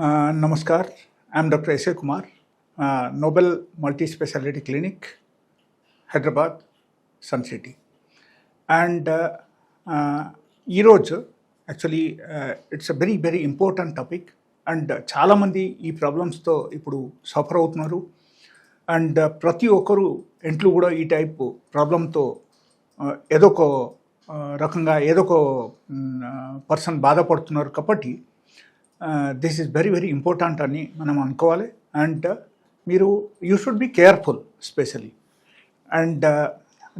Uh, Namaskar, I'm Dr. Kumar. Kumar, uh, Nobel clinic Hyderabad Clinic, city. And ఈరోజు actually it's a very very important topic. And చాలామంది ఈ ప్రాబ్లమ్స్తో ఇప్పుడు suffer అవుతున్నారు. And ప్రతి ఒక్కరు ఇంట్లో కూడా ఈ టైప్ ప్రాబ్లంతో ఏదో ఒక రకంగా ఏదో ఒక పర్సన్ బాధపడుతున్నారు. కాబట్టి this is very very important అని మనం అనుకోవాలి. అండ్ uh, మీరు you should be careful specially and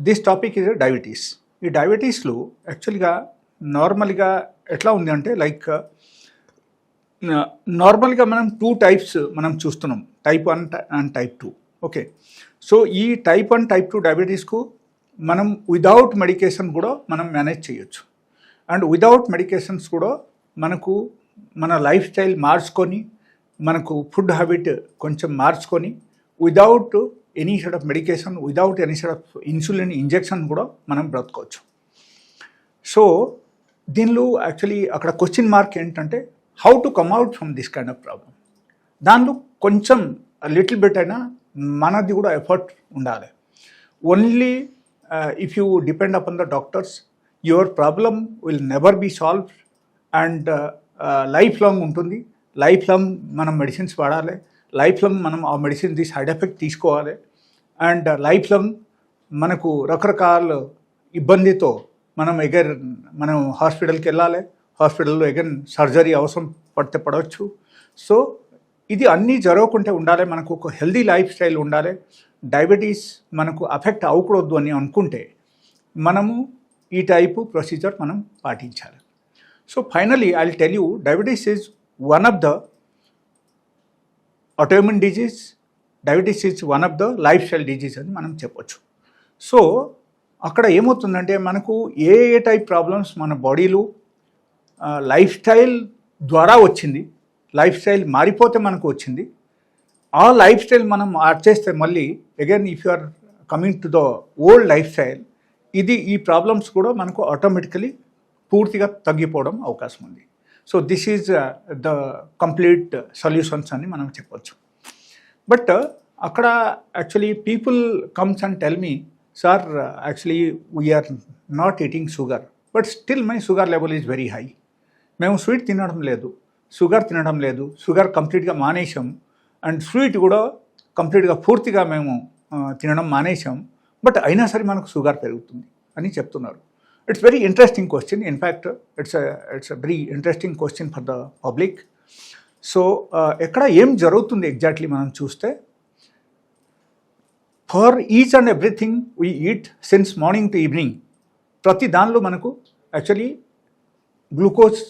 this topic is diabetes ఈ డయాబెటీస్లో యాక్చువల్గా నార్మల్గా ఎట్లా ఉంది అంటే లైక్ uh, నార్మల్గా మనం టూ టైప్స్ మనం చూస్తున్నాం. Type one and type two okay so ఈ టైప్ వన్ టైప్ టూ డయాబెటీస్కు మనం విదౌట్ మెడికేషన్ కూడా మనం మేనేజ్ చేయొచ్చు. అండ్ విదౌట్ మెడికేషన్స్ కూడా మనకు మన లైఫ్ స్టైల్ మార్చుకొని మనకు ఫుడ్ హ్యాబిట్ కొంచెం మార్చుకొని without any side of medication without any side of insulin injection కూడా మనం బ్రతకవచ్చు. సో దీనిలో యాక్చువల్లీ అక్కడ క్వశ్చన్ మార్క్ ఏంటంటే how to come out from this kind of problem దానిలో కొంచెం లిటిల్ బిట్ అయినా మనది కూడా ఎఫర్ట్ ఉండాలి. Only if you depend upon the doctors your problem will never be solve and life long ఉంటుంది. Life long మనం medicines వాడాలి. Life long మనం ఆ మెడిసిన్ ది సైడ్ ఎఫెక్ట్ తీసుకోవాలి. అండ్ లైఫ్ లాంగ్ మనకు రకరకాల ఇబ్బందితో మనం ఎగర్ మనం హాస్పిటల్కి వెళ్ళాలి. హాస్పిటల్లో ఎగన్ సర్జరీ అవసరం పడితే పడవచ్చు. సో ఇది అన్నీ జరగకుంటే ఉండాలి. మనకు ఒక హెల్దీ లైఫ్ స్టైల్ ఉండాలి. డయాబెటీస్ మనకు అఫెక్ట్ అవ్వకూడదు అని అనుకుంటే మనము ఈ టైపు ప్రొసీజర్ మనం పాటించాలి. So finally I tell you diabetes is one of the autoimmune disease diabetes is one of the life style disease అని మనం చెప్పొచ్చు. సో అక్కడ ఏమవుతుందంటే మనకు ఏ ఏ టైప్ ప్రాబ్లమ్స్ మన బాడీలో లైఫ్ స్టైల్ ద్వారా వచ్చింది. లైఫ్ స్టైల్ మారిపోతే మనకు వచ్చింది. ఆ లైఫ్ స్టైల్ మనం మార్చేస్తే మళ్ళీ again if you are coming to the old life style ఇది ఈ ప్రాబ్లమ్స్ కూడా మనకు ఆటోమేటికలీ పూర్తిగా తగ్గిపోవడం అవకాశం ఉంది. So this is the complete solutions అని మనం చెప్పొచ్చు. బట్ uh, అక్కడ actually people comes and tell me sir actually we are not eating sugar but still my sugar level is very high మేము స్వీట్ తినడం లేదు షుగర్ తినడం లేదు sugar కంప్లీట్గా మానేసాం అండ్ స్వీట్ కూడా కంప్లీట్గా పూర్తిగా మేము uh, తినడం మానేసాం బట్ అయినా సరే మనకు షుగర్ పెరుగుతుంది అని చెప్తున్నారు. It's very interesting question in fact it's it's very interesting question for the public so ఎక్కడ ఏం జరుగుతుంది ఎగ్జాక్ట్లీ మనం చూస్తే for each and everything we eat since morning to evening ప్రతి దానిలో మనకు యాక్చువల్లీ గ్లూకోజ్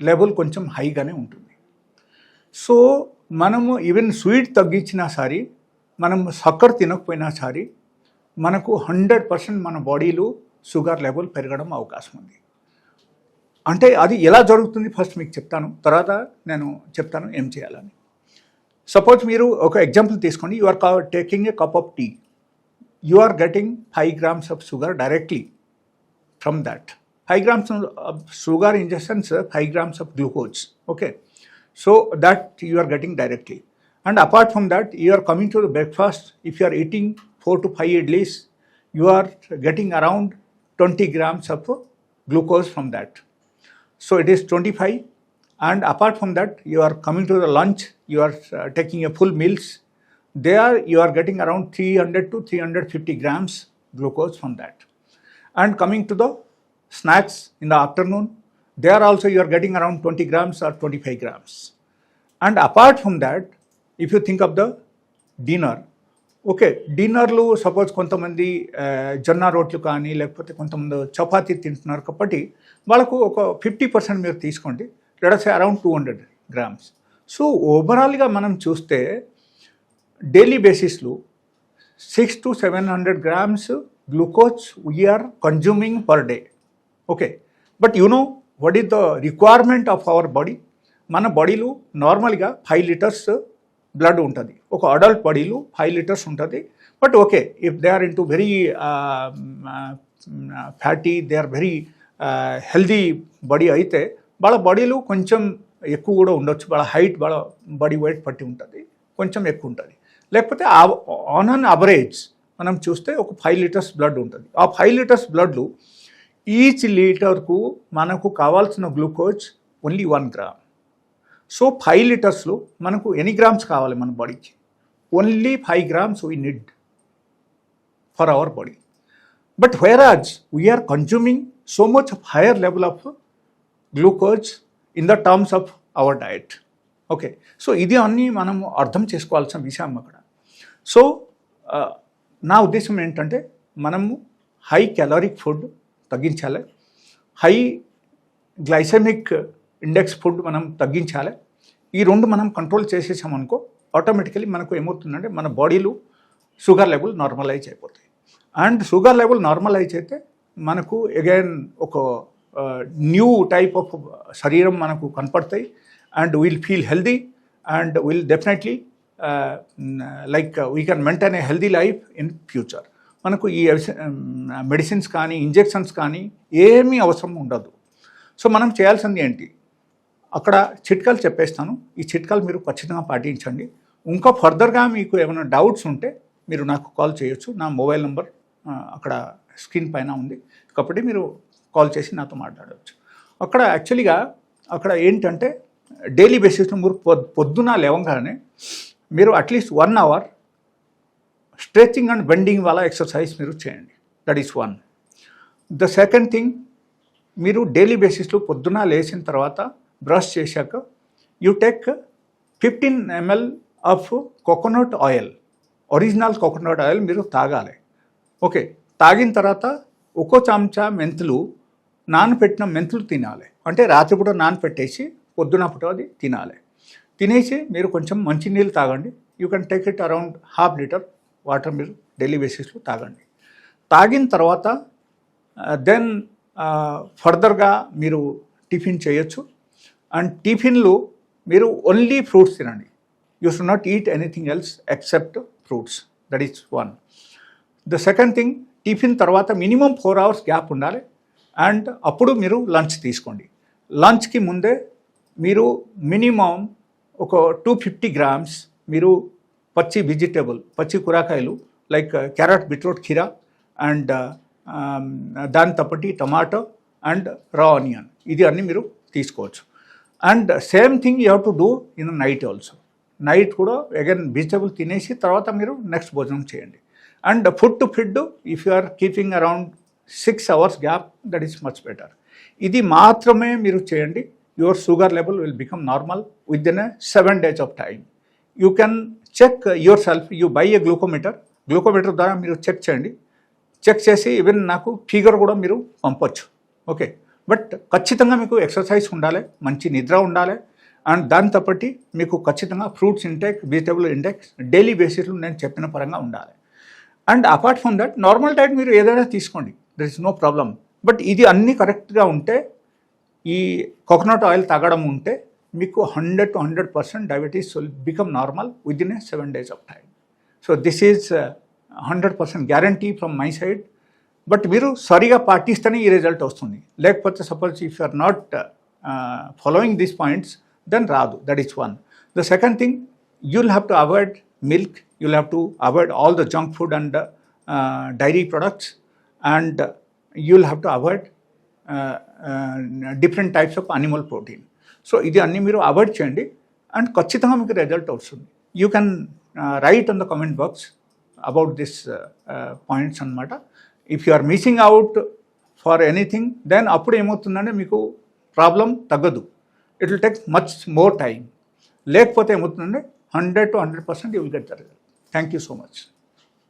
లెవెల్ కొంచెం హైగానే ఉంటుంది. సో మనము ఈవెన్ స్వీట్ తగ్గించినా సరే మనం సక్కర్ తినకపోయినా సరే మనకు హండ్రెడ్ పర్సెంట్ మన బాడీలో షుగర్ లెవెల్ పెరగడం అవకాశం ఉంది. అంటే అది ఎలా జరుగుతుంది ఫస్ట్ మీకు చెప్తాను. తర్వాత నేను చెప్తాను ఏం చేయాలని. సపోజ్ మీరు ఒక ఎగ్జాంపుల్ తీసుకోండి. యు ఆర్ కా taking a cup of tea. You are getting five grams of sugar directly from that. Five grams of sugar injections five grams of glucose. Okay? So that you are getting directly. And apart from that you are coming to the breakfast. If you are eating four to five idlis you are getting around 20 grams of glucose from that. So it is 25. And apart from that, you are coming to the lunch, you are uh, taking a full meals. There you are getting around 300 to 350 grams glucose from that and coming to the snacks in the afternoon there also you are getting around 20 grams or 25 grams and apart from that if you think of the dinner okay డిన్నర్లు suppose కొంతమంది జొన్న రోట్లు కానీ లేకపోతే కొంతమంది చపాతీ తింటున్నారు కాబట్టి వాళ్ళకు ఒక fifty percent మీరు తీసుకోండి. Let us around two hundred grams. So ఓవరాల్గా మనం చూస్తే డైలీ బేసిస్లో six to seven hundred grams glucose we are consuming per day. Okay but you know what is the requirement of our body? మన బాడీలో నార్మల్గా five litres blood ఉంటుంది. ఒక adult బాడీలో ఫైవ్ లీటర్స్ ఉంటుంది. But okay if they are in to very fatty they are very healthy body అయితే వాళ్ళ బాడీలో కొంచెం ఎక్కువ కూడా ఉండొచ్చు. వాళ్ళ హైట్ వాళ్ళ బాడీ వెయిట్ పట్టి ఉంటుంది. కొంచెం ఎక్కువ ఉంటుంది. లేకపోతే ఆన్ అన్ అవరేజ్ మనం చూస్తే ఒక ఫైవ్ లీటర్స్ బ్లడ్ ఉంటుంది. ఆ ఫైవ్ లీటర్స్ బ్లడ్లు ఈచ్ లీటర్కు మనకు కావాల్సిన glucose only one gram so five లీటర్స్లో మనకు ఎన్ని గ్రామ్స్ కావాలి మన బాడీకి only five grams we need for our body but where as we are consuming so much higher level of glucose in the terms of our diet okay so ఇది అన్నీ మనము అర్థం చేసుకోవాల్సిన విషయం అక్కడ. సో నా ఉద్దేశం ఏంటంటే మనము హై క్యాలరిక్ ఫుడ్ తగ్గించాలి. హై గ్లైసెమిక్ ఇండెక్స్ ఫుడ్ మనం తగ్గించాలి. ఈ రెండు మనం కంట్రోల్ చేసేసామనుకో ఆటోమేటికలీ మనకు ఏమవుతుందంటే మన బాడీలో షుగర్ లెవెల్ నార్మలైజ్ అయిపోతాయి. అండ్ షుగర్ లెవెల్ నార్మలైజ్ అయితే మనకు అగైన్ ఒక న్యూ టైప్ ఆఫ్ శరీరం మనకు కనపడతాయి. And will feel healthy and will definitely like we can maintain a healthy life in future మనకు ఈ మెడిసిన్స్ కానీ ఇంజెక్షన్స్ కానీ ఏమీ అవసరం ఉండదు. సో మనం చేయాల్సింది ఏంటి? అక్కడ చిట్కాలు చెప్పేస్తాను. ఈ చిట్కాలు మీరు ఖచ్చితంగా పాటించండి. ఇంకా ఫర్దర్గా మీకు ఏమైనా డౌట్స్ ఉంటే మీరు నాకు కాల్ చేయొచ్చు. నా మొబైల్ నెంబర్ అక్కడ స్క్రీన్ పైన ఉంది. కాబట్టి మీరు కాల్ చేసి నాతో మాట్లాడవచ్చు అక్కడ యాక్చువల్గా అక్కడ ఏంటంటే డైలీ బేసిస్లో మీరు పొద్ పొద్దున లేవగానే మీరు at least one hour stretching and bending వల్ల ఎక్సర్సైజ్ మీరు చేయండి. That is one. The second thing మీరు డైలీ బేసిస్లో పొద్దున లేచిన తర్వాత బ్రష్ చేశాక you take fifteen ML of coconut oil original coconut oil మీరు తాగాలి. ఓకే తాగిన తర్వాత ఒక్కో చెంచా మెంతులు నానపెట్టిన మెంతులు తినాలి. అంటే రాత్రిపూట నానపెట్టేసి పొద్దున పూట అది తినాలి. తినేసి మీరు కొంచెం మంచినీళ్ళు తాగండి. You can take it around half litre water మీరు డైలీ బేసిస్లో తాగండి. తాగిన తర్వాత uh, దెన్ ఫర్దర్గా uh, మీరు టిఫిన్ చేయొచ్చు. అండ్ టిఫిన్లో మీరు ఓన్లీ ఫ్రూట్స్ తినండి. You should not eat anything else except fruits that is one the second thing tiffin తర్వాత మినిమం ఫోర్ అవర్స్ గ్యాప్ ఉండాలి. అండ్ అప్పుడు మీరు లంచ్ తీసుకోండి. లంచ్కి ముందే మీరు మినిమం ఒక టూ ఫిఫ్టీ గ్రామ్స్ మీరు పచ్చి వెజిటేబుల్ పచ్చి కూరగాయలు లైక్ క్యారెట్ బీట్రూట్ కీరా అండ్ దాని తప్పటి టమాటో అండ్ రా ఆనియన్ ఇది అన్నీ మీరు తీసుకోవచ్చు. And same thing you have to do in night also. Night కూడా అగైన్ వెజిటేబుల్ తినేసి తర్వాత మీరు నెక్స్ట్ భోజనం చేయండి. And food to feed if you are keeping around six hours gap that is much better ఇది మాత్రమే మీరు చేయండి. Your sugar level will become normal with in seven days of time you can check yourself you by a glucometer glucometer ద్వారా మీరు check చేయండి. Check చేసి even నాకు figure కూడా మీరు పంపొచ్చు. ఓకే బట్ ఖచ్చితంగా మీకు ఎక్సర్సైజ్ ఉండాలి మంచి నిద్ర ఉండాలి. అండ్ దాని తప్పటి మీకు ఖచ్చితంగా fruits intake vegetable intake daily బేసిస్లో నేను చెప్పిన పరంగా ఉండాలి. And apart from that normal diet మీరు ఏదైనా తీసుకోండి. There is no problem but ఇది అన్నీ కరెక్ట్గా ఉంటే ఈ కోకోనట్ ఆయిల్ తాగడం ఉంటే మీకు hundred to hundred percent diabetes become normal within in a seven days of time so this is hundred percent guarantee from my side. But మీరు సరిగా పాటిస్తేనే ఈ రిజల్ట్ వస్తుంది. లేకపోతే suppose if you are not following these points then రాదు. That is one. The second thing you'll have to avoid milk you'll have to avoid all the junk food and dairy products and you'll have to avoid different types of animal protein. So ఇది అన్ని మీరు avoid చేయండి and ఖచ్చితంగా మీకు result వస్తుంది. You can write on the comment box about this points అనమాట if you are missing out for anything then అప్పుడు ఏమవుతుందంటే మీకు ప్రాబ్లం తగ్గదు. It will take much more time లేకపోతే ఏమవుతుందంటే hundred to hundred percent you will get the result thank you so much